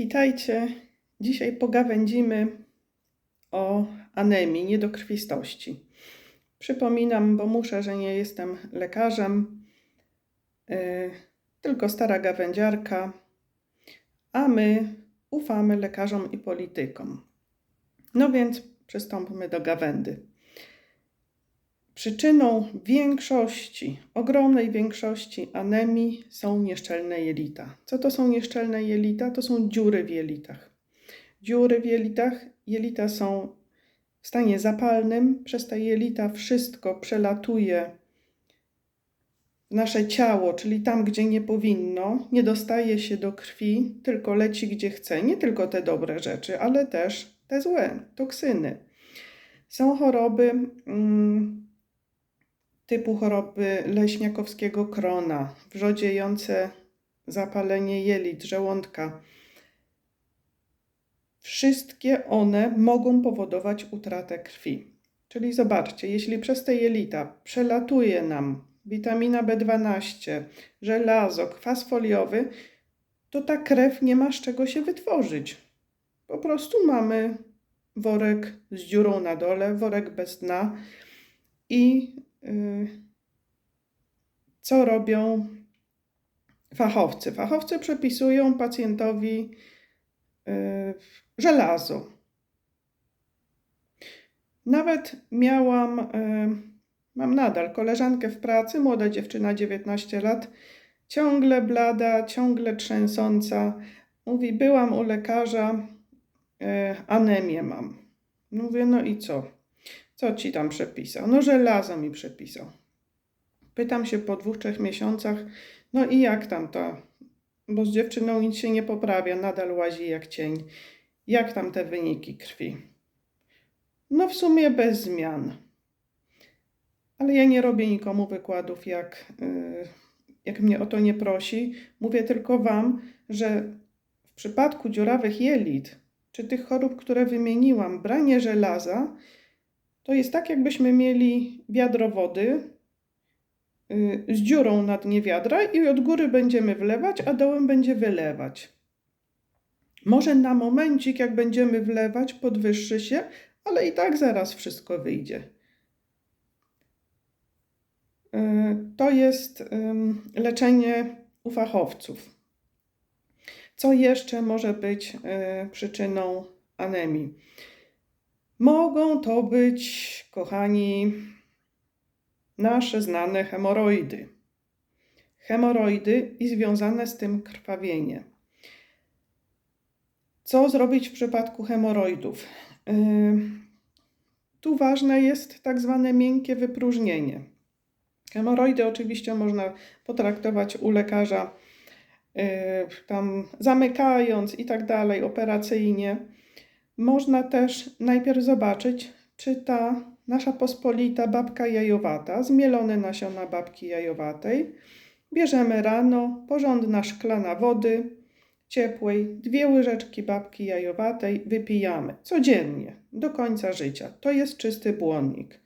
Witajcie. Dzisiaj pogawędzimy o anemii, niedokrwistości. Przypominam, bo muszę, że nie jestem lekarzem, yy, tylko stara gawędziarka, a my ufamy lekarzom i politykom. No więc przystąpmy do gawędy. Przyczyną większości, ogromnej większości anemii są nieszczelne jelita. Co to są nieszczelne jelita? To są dziury w jelitach. Dziury w jelitach, jelita są w stanie zapalnym, przez te jelita wszystko przelatuje w nasze ciało, czyli tam, gdzie nie powinno, nie dostaje się do krwi, tylko leci gdzie chce. Nie tylko te dobre rzeczy, ale też te złe, toksyny. Są choroby. Mm, typu choroby leśniakowskiego krona, wrzodziejące zapalenie jelit, żołądka. Wszystkie one mogą powodować utratę krwi. Czyli zobaczcie, jeśli przez te jelita przelatuje nam witamina B12, żelazo, kwas foliowy, to ta krew nie ma z czego się wytworzyć. Po prostu mamy worek z dziurą na dole, worek bez dna i co robią fachowcy? Fachowcy przepisują pacjentowi y, żelazo. Nawet miałam, y, mam nadal koleżankę w pracy, młoda dziewczyna, 19 lat, ciągle blada, ciągle trzęsąca. Mówi, byłam u lekarza, anemię mam. Mówię, no i co? Co ci tam przepisał? No żelazo mi przepisał. Pytam się po dwóch, trzech miesiącach, no i jak tam to? Bo z dziewczyną nic się nie poprawia, nadal łazi jak cień. Jak tam te wyniki krwi? No w sumie bez zmian. Ale ja nie robię nikomu wykładów, jak, yy, jak mnie o to nie prosi. Mówię tylko Wam, że w przypadku dziurawych jelit, czy tych chorób, które wymieniłam, branie żelaza to jest tak, jakbyśmy mieli wiadro wody y, z dziurą na dnie wiadra i od góry będziemy wlewać, a dołem będzie wylewać. Może na momencik, jak będziemy wlewać, podwyższy się, ale i tak zaraz wszystko wyjdzie. Y, to jest leczenie u fachowców. Co jeszcze może być y, przyczyną anemii? Mogą to być, kochani, nasze znane hemoroidy. Hemoroidy i związane z tym krwawienie. Co zrobić w przypadku hemoroidów? Yy, tu ważne jest tak zwane miękkie wypróżnienie. Hemoroidy oczywiście można potraktować u lekarza, yy, tam zamykając i tak dalej, operacyjnie można też najpierw zobaczyć, czy ta nasza pospolita babka jajowata, zmielone nasiona babki jajowatej, bierzemy rano, porządna szklana wody, ciepłej, dwie łyżeczki babki jajowatej wypijamy codziennie do końca życia. To jest czysty błonnik.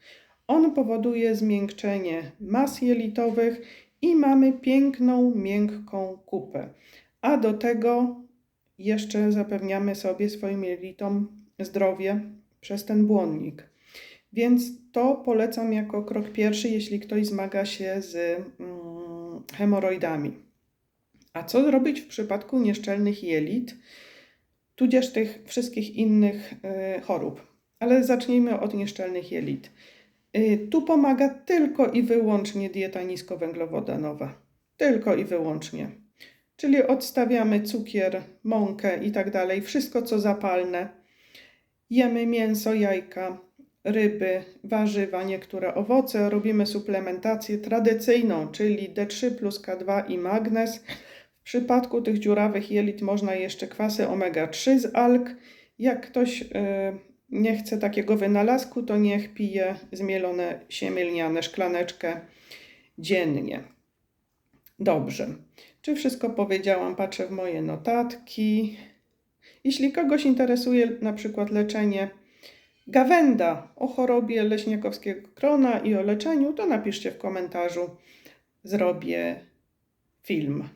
On powoduje zmiękczenie mas jelitowych i mamy piękną, miękką kupę. A do tego jeszcze zapewniamy sobie swoim jelitom zdrowie przez ten błonnik. Więc to polecam jako krok pierwszy, jeśli ktoś zmaga się z mm, hemoroidami. A co zrobić w przypadku nieszczelnych jelit, tudzież tych wszystkich innych y, chorób? Ale zacznijmy od nieszczelnych jelit. Y, tu pomaga tylko i wyłącznie dieta niskowęglowodanowa. Tylko i wyłącznie. Czyli odstawiamy cukier, mąkę i tak dalej, wszystko co zapalne. Jemy mięso, jajka, ryby, warzywa, niektóre owoce. Robimy suplementację tradycyjną, czyli D3 plus K2 i magnez. W przypadku tych dziurawych jelit można jeszcze kwasy omega-3 z alg. Jak ktoś yy, nie chce takiego wynalazku, to niech pije zmielone siemielniane szklaneczkę dziennie. Dobrze. Czy wszystko powiedziałam? Patrzę w moje notatki. Jeśli kogoś interesuje na przykład leczenie gawenda o chorobie leśniakowskiego krona i o leczeniu, to napiszcie w komentarzu. Zrobię film.